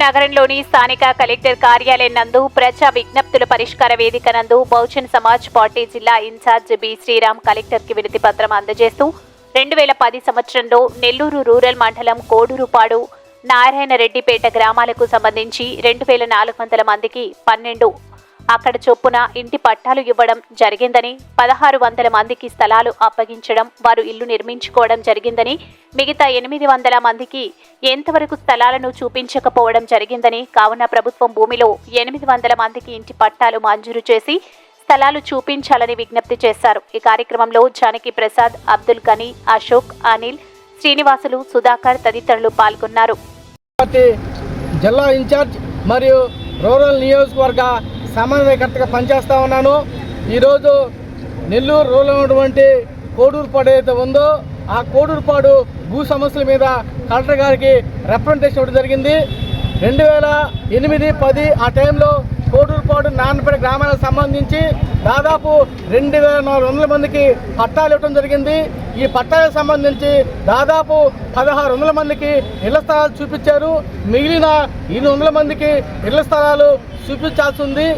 నగరంలోని స్థానిక కలెక్టర్ కార్యాలయం నందు ప్రజా విజ్ఞప్తుల పరిష్కార వేదిక నందు బహుజన్ సమాజ్ పార్టీ జిల్లా ఇన్ఛార్జ్ బి శ్రీరామ్ కలెక్టర్కి వినతి పత్రం అందజేస్తూ రెండు వేల పది సంవత్సరంలో నెల్లూరు రూరల్ మండలం కోడూరుపాడు నారాయణ రెడ్డిపేట గ్రామాలకు సంబంధించి రెండు వేల నాలుగు వందల మందికి పన్నెండు అక్కడ చొప్పున ఇంటి పట్టాలు ఇవ్వడం జరిగిందని పదహారు వందల మందికి స్థలాలు అప్పగించడం వారు ఇల్లు నిర్మించుకోవడం జరిగిందని మిగతా ఎనిమిది వందల మందికి ఎంతవరకు స్థలాలను చూపించకపోవడం జరిగిందని కావున ప్రభుత్వం భూమిలో ఎనిమిది వందల మందికి ఇంటి పట్టాలు మంజూరు చేసి స్థలాలు చూపించాలని విజ్ఞప్తి చేశారు. ఈ కార్యక్రమంలో జానకి ప్రసాద్ అబ్దుల్ గనీ అశోక్ అనిల్ శ్రీనివాసులు సుధాకర్ తదితరులు పాల్గొన్నారు. జిల్లా ఇన్ఛార్జ్ మరియు రూరల్ నియోజకవర్గ సమన్వయకర్తగా పనిచేస్తూ ఉన్నాను. ఈరోజు నెల్లూరు రూరల్ ఉన్నటువంటి కోడూరుపాడు ఏదైతే ఉందో ఆ కోడూరుపాడు భూ సమస్యల మీద కలెక్టర్ గారికి రిప్రజెంటేషన్ ఇవ్వడం జరిగింది. రెండు వేల ఎనిమిది పది ఆ టైంలో కోడూరుపాడు నాన్నపేట గ్రామాలకు సంబంధించి దాదాపు రెండు వేల నాలుగు వందల మందికి పట్టాలు ఇవ్వడం జరిగింది. ఈ పట్టాలకు సంబంధించి దాదాపు పదహారు వందల మందికి ఇళ్ళ స్థలాలు చూపించారు. మిగిలిన ఎనిమిది వందల మందికి ఇళ్ళ స్థలాలు చూపించాల్సి ఉంది.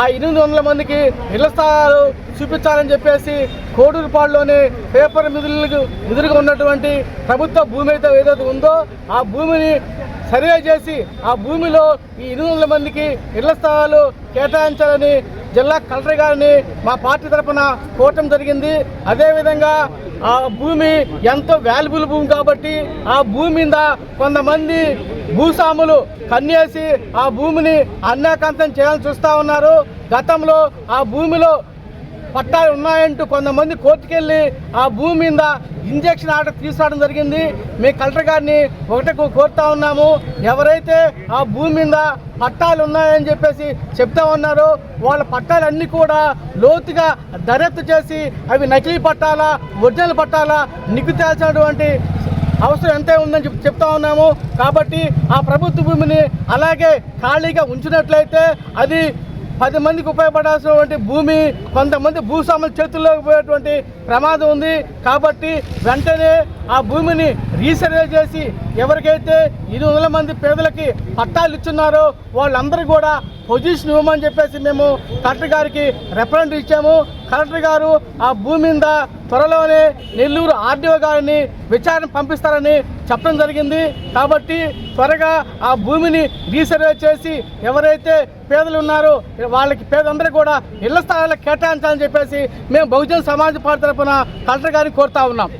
ఆ ఎనిమిది వందల మందికి ఇళ్ళ స్థలాలు చూపించాలని చెప్పేసి కోడూరుపాడులోని పేపర్ మిదులకు ఎదురుగా ఉన్నటువంటి ప్రభుత్వ భూమి అయితే ఏదైతే ఉందో ఆ భూమిని సర్వే చేసి ఆ భూమిలో ఈ ఎనిమిది మందికి ఇళ్ళ స్థలాలు కేటాయించాలని జిల్లా కలెక్టర్ గారిని మా పార్టీ తరఫున కోరటం జరిగింది. అదేవిధంగా ఆ భూమి ఎంతో వాల్యుబుల్ భూమి కాబట్టి ఆ భూమి మీద కొంతమంది భూస్వాములు కన్నేసి ఆ భూమిని అన్నాకాంతం చేయాలని చూస్తూ ఉన్నారు. గతంలో ఆ భూమిలో పట్టాలు ఉన్నాయంటూ కొంతమంది కోర్టుకెళ్ళి ఆ భూమి మీద ఇంజక్షన్ ఆర్డర్ తీసుకురావడం జరిగింది. మీ కలెక్టర్ గారిని ఒకటే కోరుతా ఉన్నాము. ఎవరైతే ఆ భూమి మీద పట్టాలు ఉన్నాయని చెప్పేసి చెప్తా ఉన్నారో వాళ్ళ పట్టాలన్నీ కూడా లోతుగా దర్యాప్తు చేసి అవి నకిలీ పట్టాలా ఒరిజినల్ పట్టాలా నిగ్గు తేల్చినటువంటి అవసరం ఎంతే ఉందని చెప్పి చెప్తా ఉన్నాము. కాబట్టి ఆ ప్రభుత్వ భూమిని అలాగే ఖాళీగా ఉంచినట్లయితే అది పది మందికి ఉపయోగపడాల్సినటువంటి భూమి కొంతమంది భూస్వాముల చేతుల్లోకి పోయేటువంటి ప్రమాదం ఉంది. కాబట్టి వెంటనే ఆ భూమిని రీసర్వే చేసి ఎవరికైతే ఐదు వందల మంది పేదలకి పట్టాలు ఇచ్చున్నారో వాళ్ళందరూ కూడా పొజిషన్ ఇవ్వమని చెప్పేసి మేము కలెక్టర్ గారికి రిప్రజెంట్ ఇచ్చాము. కలెక్టర్ గారు ఆ భూమి మీద త్వరలోనే నెల్లూరు ఆర్డీఓ గారిని విచారణ పంపిస్తారని చెప్పడం జరిగింది. కాబట్టి త్వరగా ఆ భూమిని రీసర్వే చేసి ఎవరైతే పేదలు ఉన్నారో వాళ్ళకి పేదందరూ కూడా ఇళ్ళ స్థాయిలో కేటాయించాలని చెప్పేసి మేము బహుజన సమాజ్ పార్టీ తరఫున కలెక్టర్ గారిని కోరుతా ఉన్నాం.